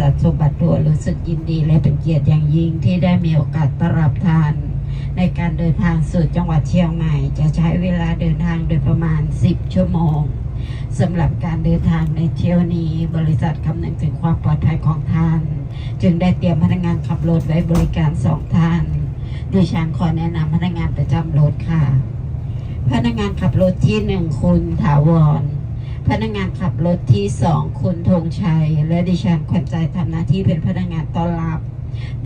บริษัทสมบัติทัวร์รู้สึกยินดีและเป็นเกียรติอย่างยิ่งที่ได้มีโอกาสต้อนรับทาน ในการเดินทางสู่จังหวัดเชียงใหม่ จะใช้เวลาเดินทางโดยประมาณ 10 ชั่วโมงสำหรับการเดินทางในเที่ยวนี้บริษัทคำนึงถึงความปลอดภัยของท่าน จึงได้เตรียมพนักงานขับรถไว้บริการสองท่านดิฉันขอแนะนำพนักงานประจำรถค่ะ พนักงานขับรถที่หนึ่งคุณถาวร พนักงานขับรถที่สองคุณธงชัย และดิฉันขวัญใจทำหน้าที่เป็นพนักงานต้อนรับ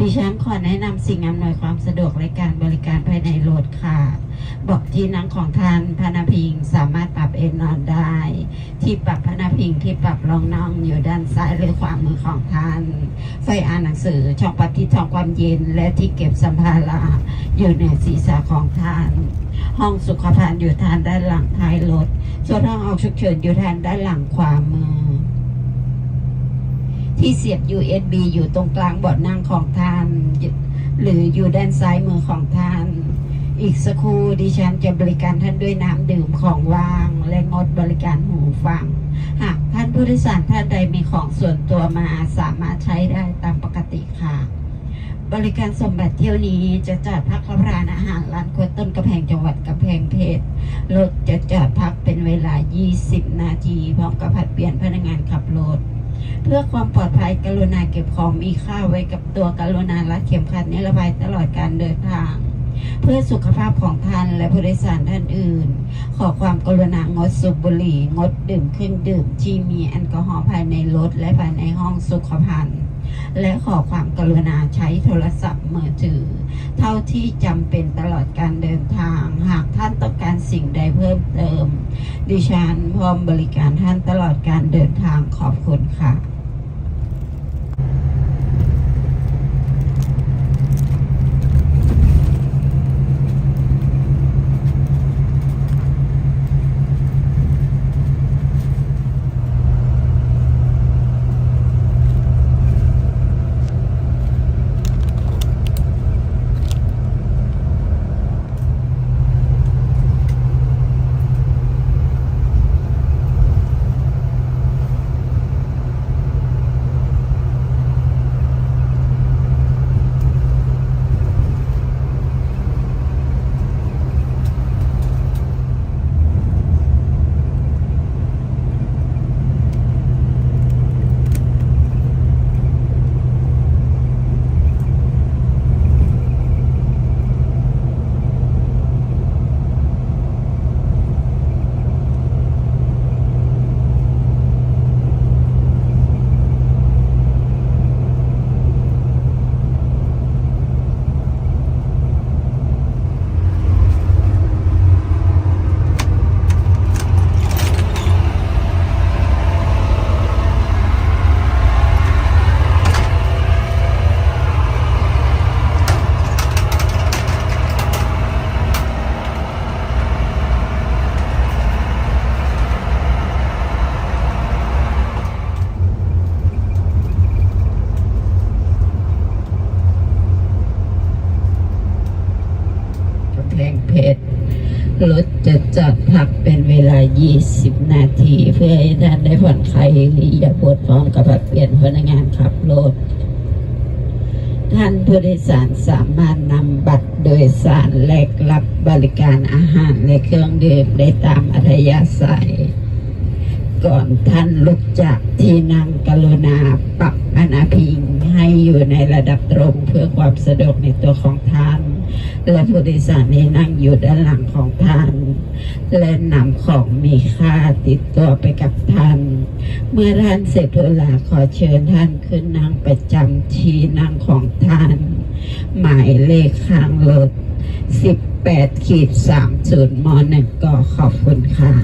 ดิฉันขอแนะนำสิ่งอำนวยความสะดวกและการบริการภายในรถค่ะบอกที่นั่งของท่านพนักพิงสามารถปรับเอนนอนได้ ที่ปรับพนักพิงที่ปรับรองนั่งอยู่ด้านซ้ายหรือขวามือของท่าน ไฟอ่านหนังสือช่องปรับที่ทองความเย็นและที่เก็บสัมภาระอยู่ในศีรษะของท่าน ห้องสุขภัณฑ์อยู่ทางด้านหลังท้ายรถ ส่วนห้องออกฉุกเฉินอยู่ทางด้านหลังขวามือ ที่เสียบ USB อยู่ตรงกลางเบาะนั่งของท่าน หรืออยู่ด้านซ้ายมือของท่าน อีกสักครู่ดิฉันจะบริการท่านด้วยน้ำดื่มของว่าง และงดบริการหูฟัง หากท่านผู้โดยสารท่านใดมีของส่วนตัวมาสามารถใช้ได้ตามปกติค่ะ บริการสมบัติเที่ยวนี้จะจอดพักรับระทานอาหารร้านครัวต้นกระแพงจังหวัดกระแพงเพชรรถจะจอดพักเป็นเวลา 20 นาทีพร้อมกับผัดเปลี่ยนพนักงานขับรถเพื่อความปลอดภัยกรุณาเก็บของมีค่าไว้กับตัวกรุณารัดเข็มขัดนิรภัยตลอดการเดินทาง เพื่อสุขภาพของท่านและผู้โดยสารท่านอื่น ขอความกรุณางดสูบบุหรี่งดดื่มเครื่องดื่มที่มีแอลกอฮอล์ภายในรถและภายในห้องสุขภัณฑ์ และขอความกรุณาใช้โทรศัพท์มือถือ เท่าที่จำเป็นตลอดการเดินทาง หากท่านต้องการสิ่งใดเพิ่มเติม ดิฉันพร้อมบริการท่านตลอดการเดินทางขอบคุณค่ะ กำแพงเพชร รถจะจอดพักเป็นเวลา 20 นาที เพื่อให้ท่านได้ผ่อนคลายหรืออย่าปวดพร้อมกับเปลี่ยนพนักงานขับรถ ท่านผู้โดยสารสามารถนำบัตรโดยสารแลกรับบริการอาหารและเครื่องดื่มได้ตามอัธยาศัย ก่อนท่านลุกจากที่นั่งกรุณาปรับอนาพิงให้อยู่ในระดับตรงเพื่อความสะดวกในตัวของท่าน และผู้โดยสารที่นั่งอยู่ด้านหลังของท่าน และนำของมีค่าติดตัวไปกับท่าน เมื่อท่านเสร็จธุระขอเชิญท่านขึ้นนั่งประจำที่นั่งของท่าน หมายเลขข้างรถ18ขีด30มหนึ่งก็ขอบคุณค่ะ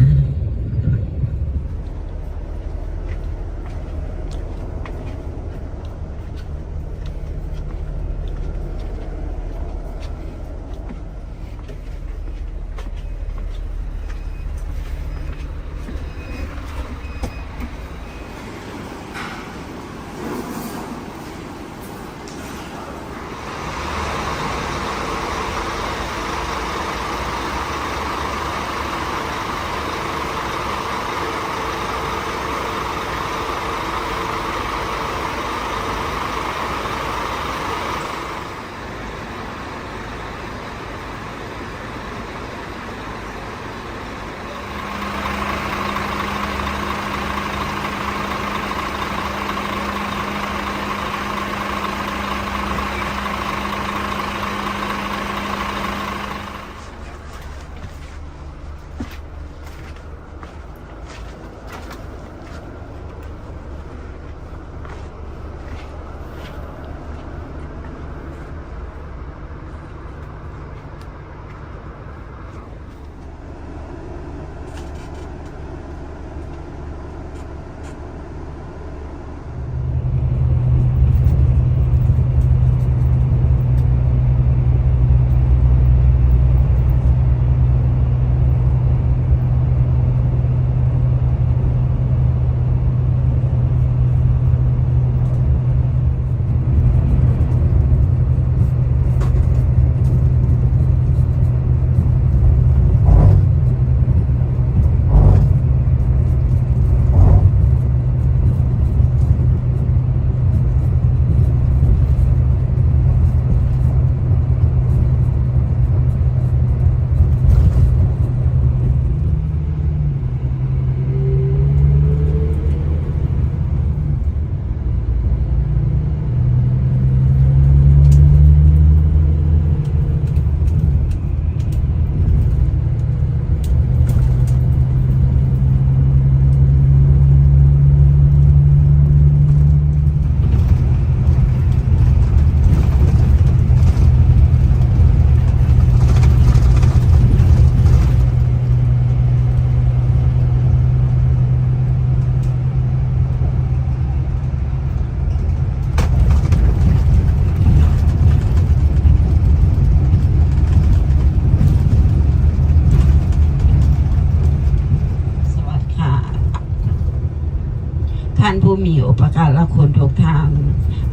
ท่านผู้มีอุปการะคุณทุกทาน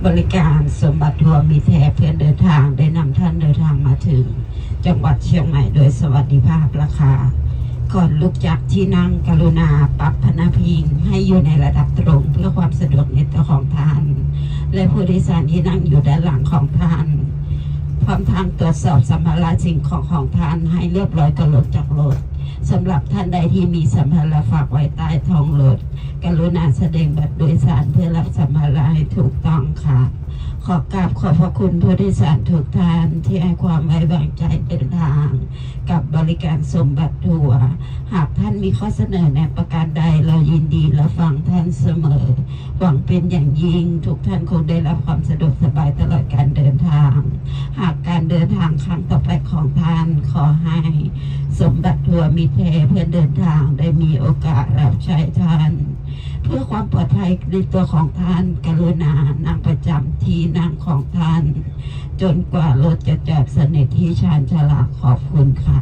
บริการสมบัติทัวร์มีแท้เพื่อนเดินทางได้นำท่านเดินทางมาถึง จังหวัดเชียงใหม่โดยสวัสดิภาพราคา ก่อนลุกจากที่นั่งกรุณาปรับพนักพิง ให้อยู่ในระดับตรงเพื่อความสะดวกในตัวของท่าน และผู้โดยสารที่นั่งอยู่ด้านหลังของท่านพร้อมทางตรวจสอบสัมภาระสิ่งของของท่านให้เรียบร้อยก่อนลงจากรถ สำหรับท่านใดที่มีสัมภาระฝากไว้ใต้ท้องรถกรุณาแสดงบัตรโดยสารเพื่อรับสัมภาระให้ถูกต้องค่ะ ขอกราบขอบพระคุณผู้โดยสารทุกท่านที่ให้ความไว้วางใจเดินทาง กับบริการสมบัติทัวร์หากท่านมีข้อเสนอแนะประการใดเรายินดีรับฟังท่านเสมอ หวังเป็นอย่างยิ่งทุกท่านคงได้รับความสะดวกสบายตลอดการเดินทาง หากการเดินทางครั้งต่อไปของท่านขอให้สมบัติทัวร์มีแท้เพื่อเดินทางได้มีโอกาสรับใช้ท่าน เพื่อความปลอดภัยในตัวของท่านกรุณานั่งประจำที่นั่งของท่าน จนกว่ารถจะจอดสนิทที่ชานชลาขอบคุณค่ะ